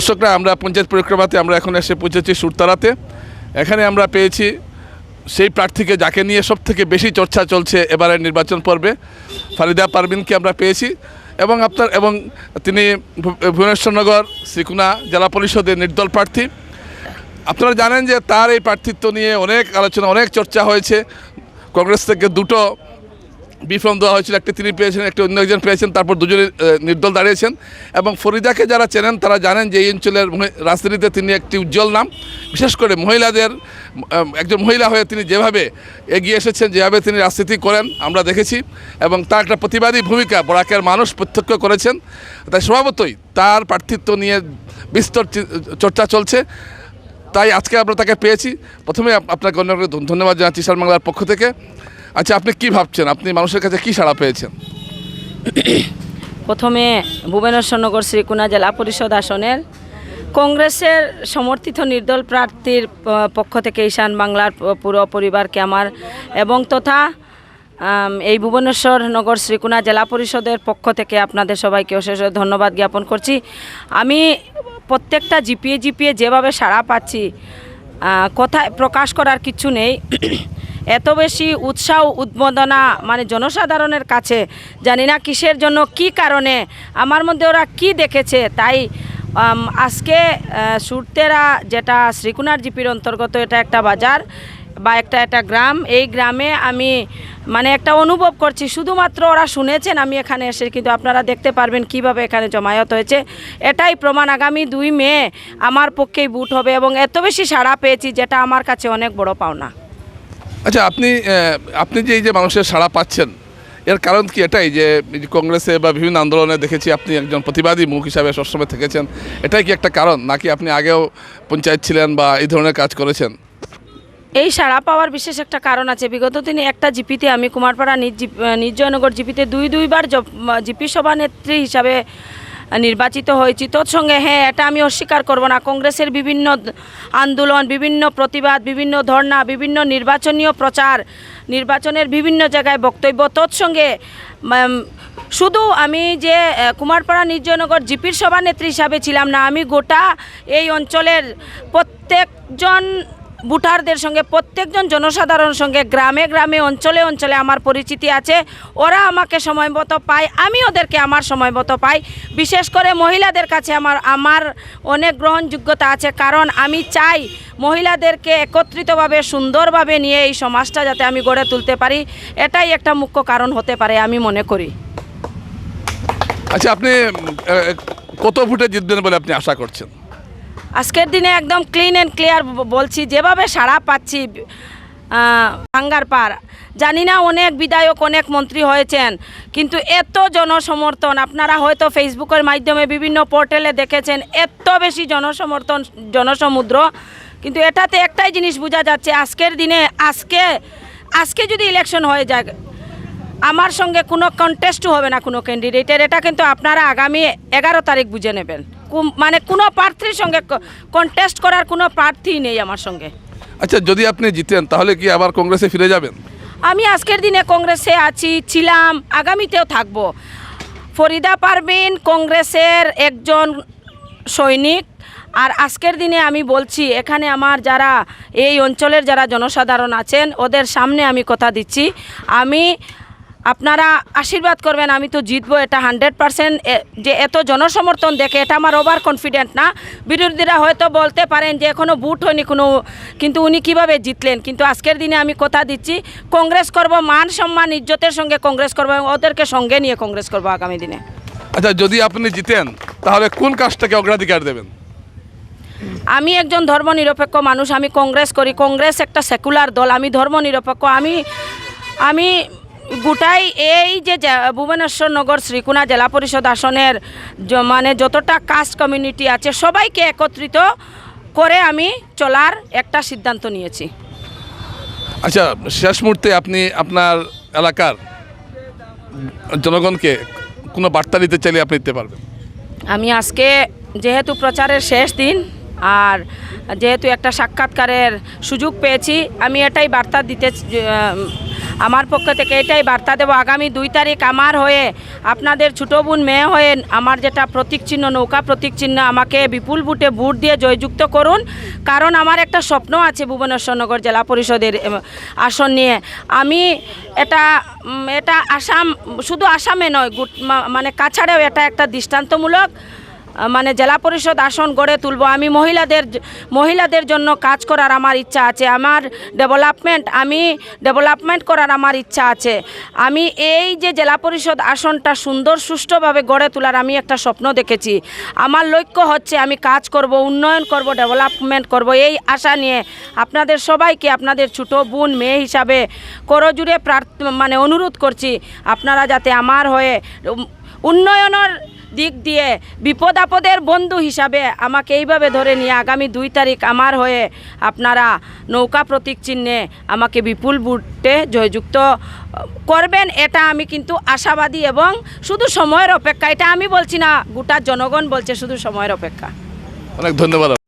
দর্শকরা, আমরা পঞ্চায়েত পরিক্রমাতে আমরা এখন এসে পৌঁছেছি সুরতারাতে। এখানে আমরা পেয়েছি সেই প্রার্থীকে যাকে নিয়ে সব থেকে বেশি চর্চা চলছে এবারের নির্বাচন পর্বে, ফারিদা পারভিনকে আমরা পেয়েছি। এবং আপনার, এবং তিনি ভুবনেশ্বরনগর শ্রীকুনা জেলা পরিষদের নির্দল প্রার্থী। আপনারা জানেন যে তার এই প্রার্থিত্ব নিয়ে অনেক আলোচনা, অনেক চর্চা হয়েছে। কংগ্রেস থেকে দুটো বিফর্ম দেওয়া হয়েছিল, একটি তিনি পেয়েছেন, একটি অন্য একজন পেয়েছেন, তারপর দুজনে নির্দল দাঁড়িয়েছেন। এবং ফরিদাকে যারা চেনেন, তারা জানেন যে এই অঞ্চলের রাজনীতিতে তিনি একটি উজ্জ্বল নাম। বিশেষ করে মহিলাদের একজন মহিলা হয়ে তিনি যেভাবে এগিয়ে এসেছেন, যেভাবে তিনি রাজনীতি করেন, আমরা দেখেছি। এবং তার একটা প্রতিবাদী ভূমিকা, বরাকের মানুষ প্রত্যক্ষ করেছেন। তাই স্বভাবতই তার প্রার্থিত্ব নিয়ে বিস্তর চর্চা চলছে। তাই আজকে আমরা তাকে পেয়েছি। প্রথমে আপনাকে অনেক ধন্যবাদ জানাচ্ছি সার বাংলার পক্ষ থেকে। আচ্ছা আপনি কি ভাবছেন? আপনি মানুষের কাছে কি সাড়া পেয়েছেন? প্রথমে ভুবনেশ্বরনগর শ্রীকুনা জেলা পরিষদ আসনের কংগ্রেসের সমর্থিত নির্দল প্রার্থীর পক্ষ থেকে ঈশান বাংলার পুরো পরিবারকে আমার এবং তথা এই ভুবনেশ্বর নগর শ্রীকুনা জেলা পরিষদের পক্ষ থেকে আপনাদের সবাইকে অশেষ ধন্যবাদ জ্ঞাপন করছি। আমি প্রত্যেকটা জিপিএ জিপিএ যেভাবে সাড়া পাচ্ছি কথায় প্রকাশ করার কিছু নেই। এত বেশি উৎসাহ, উদ্বোধনা মানে জনসাধারণের কাছে। জানি না কিসের জন্য, কি কারণে, আমার মধ্যে ওরা কি দেখেছে, তাই আজকে সুরতেরা যেটা শ্রীকুনার জিপির অন্তর্গত, এটা একটা বাজার বা একটা একটা গ্রাম। এই গ্রামে আমি মানে একটা অনুভব করছি, শুধুমাত্র ওরা শুনেছেন আমি এখানে এসে, কিন্তু আপনারা দেখতে পারবেন কীভাবে এখানে জমায়েত হয়েছে। এটাই প্রমাণ, আগামী দুই মে আমার পক্ষেই বুট হবে এবং এত বেশি সাড়া পেয়েছি, যেটা আমার কাছে অনেক বড় পাওনা। আচ্ছা আপনি আপনি যে এই যে মানুষের সাড়া পাচ্ছেন, এর কারণ কি এটাই যে কংগ্রেসে বা বিভিন্ন আন্দোলনে দেখেছি আপনি একজন প্রতিবাদী মুখ হিসাবে সবসময় থেকেছেন, এটাই কি একটা কারণ? নাকি আপনি আগেও পঞ্চায়েত ছিলেন বা এই ধরনের কাজ করেছেন? এই সাড়া পাওয়ার বিশেষ একটা কারণ আছে। বিগত দিনে একটা জিপিতে আমি কুমারপাড়া জিপ- জিপিতে দুই, দুইবার জিপি সভানেত্রী হিসাবে নির্বাচিত হয়েছি। তৎসঙ্গে হ্যাঁ এটা আমি অস্বীকার করব না। কংগ্রেসের বিভিন্ন আন্দোলন বিভিন্ন প্রতিবাদ বিভিন্ন ধর্ণা বিভিন্ন নির্বাচনীয় প্রচার নির্বাচনের বিভিন্ন জায়গায় বক্তব্য। তৎসঙ্গে উম, শুধু আমি যে কুমারপাড়া নির্জনগর জিপির সভানেত্রী হিসাবে ছিলাম না আমি গোটা এই অঞ্চলের প্রত্যেকজন ভোটারদের সঙ্গে, প্রত্যেকজন জনসাধারণের সঙ্গে, গ্রামে গ্রামে, অঞ্চলে অঞ্চলে আমার পরিচিতি আছে। ওরা আমাকে সময় মতো পায়, আমি ওদেরকে আমার সময় মতো পাই। বিশেষ করে মহিলাদের কাছে আমার আমার অনেক গ্রহণযোগ্যতা আছে, কারণ আমি চাই মহিলাদেরকে একত্রিতভাবে, সুন্দরভাবে নিয়ে এই সমাজটা যাতে আমি গড়ে তুলতে পারি। এটাই একটা মুখ্য কারণ হতে পারে, আমি মনে করি। আচ্ছা আপনি কত ফুটে জিতবেন বলে আপনি আশা করছেন? আজকের দিনে একদম ক্লিন অ্যান্ড ক্লিয়ার বলছি, যেভাবে সাড়া পাচ্ছি ভাঙ্গার পার। জানি না অনেক বিধায়ক, অনেক মন্ত্রী হয়েছেন, কিন্তু এত জনসমর্থন, আপনারা হয়তো ফেসবুকের মাধ্যমে বিভিন্ন পোর্টালে দেখেছেন, এত বেশি জনসমর্থন, জনসমুদ্র। কিন্তু এটাতে একটাই জিনিস বোঝা যাচ্ছে, আজকের দিনে আজকে আজকে যদি ইলেকশন হয়ে যায়, আমার সঙ্গে কোনো কন্টেস্টও হবে না কোনো ক্যান্ডিডেটের এটা কিন্তু আপনারা আগামী এগারো তারিখ বুঝে নেবেন। মানে কোনো প্রার্থীর সঙ্গে কন্টেস্ট করার কোনো প্রার্থী নেই আমার সঙ্গে। আচ্ছা যদি আপনি জিতেন তাহলে কি আবার কংগ্রেসে ফিরে যাবেন? আমি আজকের দিনে কংগ্রেসে আছি ছিলাম আগামীতেও থাকব। ফরিদা পারভিন কংগ্রেসের একজন সৈনিক আর আজকের দিনে আমি বলছি এখানে আমার যারা এই অঞ্চলের যারা জনসাধারণ আছেন ওদের সামনে আমি কথা দিচ্ছি। আমি আপনারা আশীর্বাদ করবেন আমি তো জিতবো এটা হান্ড্রেড পারসেন্ট। যে এত জনসমর্থন দেখে এটা আমার ওভার কনফিডেন্ট না। বিরোধীরা হয়তো বলতে পারেন যে এখনও বুট হয়নি কোনো কিন্তু উনি কীভাবে জিতলেন? কিন্তু আজকের দিনে আমি কথা দিচ্ছি কংগ্রেস করব মান সম্মান ইজ্জতের সঙ্গে কংগ্রেস করব এবং ওদেরকে সঙ্গে নিয়ে কংগ্রেস করব আগামী দিনে। আচ্ছা যদি আপনি জিতেন তাহলে কোন কাজটাকে অগ্রাধিকার দেবেন? আমি একজন ধর্মনিরপেক্ষ মানুষ আমি কংগ্রেস করি। কংগ্রেস একটা সেকুলার দল আমি ধর্মনিরপেক্ষ আমি আমি গোটাই এই যে ভুবনেশ্বর নগর শ্রীকুনা জেলা পরিষদ আসনের মানে যতটা কাস্ট কমিউনিটি আছে সবাইকে একত্রিত করে আমি চলার একটা সিদ্ধান্ত নিয়েছি। আচ্ছা শেষ মুহূর্তে আপনি আপনার এলাকার জনগণকে কোনো বার্তা দিতে চাইলে আপনি দিতে পারবেন? আমি আজকে যেহেতু প্রচারের শেষ দিন আর যেহেতু একটা সাক্ষাৎকারের সুযোগ পেয়েছি আমি এটাই বার্তা দিতে আমার পক্ষ থেকে এটাই বার্তা দেবো। আগামী দুই তারিখ আমার হয়ে, আপনাদের ছোটো বোন মেয়ে হয়ে, আমার যেটা প্রতীক চিহ্ন, নৌকা প্রতীক চিহ্ন, আমাকে বিপুল বুটে ভোট দিয়ে জয়যুক্ত করুন। কারণ আমার একটা স্বপ্ন আছে ভুবনেশ্বরনগর জেলা পরিষদের আসন নিয়ে। আমি এটা এটা আসাম, শুধু আসামে নয় মানে কাছাড়েও এটা একটা দৃষ্টান্তমূলক মানে জেলা পরিষদ আসন গড়ে তুলব। আমি মহিলাদের মহিলাদের জন্য কাজ করার আমার ইচ্ছা আছে। আমার ডেভেলপমেন্ট আমি ডেভেলপমেন্ট করার আমার ইচ্ছা আছে। আমি এই যে জেলা পরিষদ আসনটা সুন্দর, সুষ্ঠুভাবে গড়ে তোলার আমি একটা স্বপ্ন দেখেছি। আমার লক্ষ্য হচ্ছে আমি কাজ করব, উন্নয়ন করব ডেভেলপমেন্ট করব। এই আশা নিয়ে আপনাদের সবাইকে, আপনাদের ছোটো বোন, মেয়ে হিসাবে করজুড়ে প্রার্থ মানে অনুরোধ করছি আপনারা যাতে আমার হয়ে উন্নয়নের দিক দিয়ে বিপদ আপদের বন্ধু হিসাবে আমাকে এইভাবে ধরে নিয়ে আগামী দুই তারিখ আমার হয়ে আপনারা নৌকা প্রতীক চিহ্নে আমাকে বিপুল বুটে জয়যুক্ত করবেন এটা আমি কিন্তু আশাবাদী এবং শুধু সময়ের অপেক্ষা, এটা আমি বলছি না, গোটা জনগণ বলছে শুধু সময়ের অপেক্ষা। অনেক ধন্যবাদ।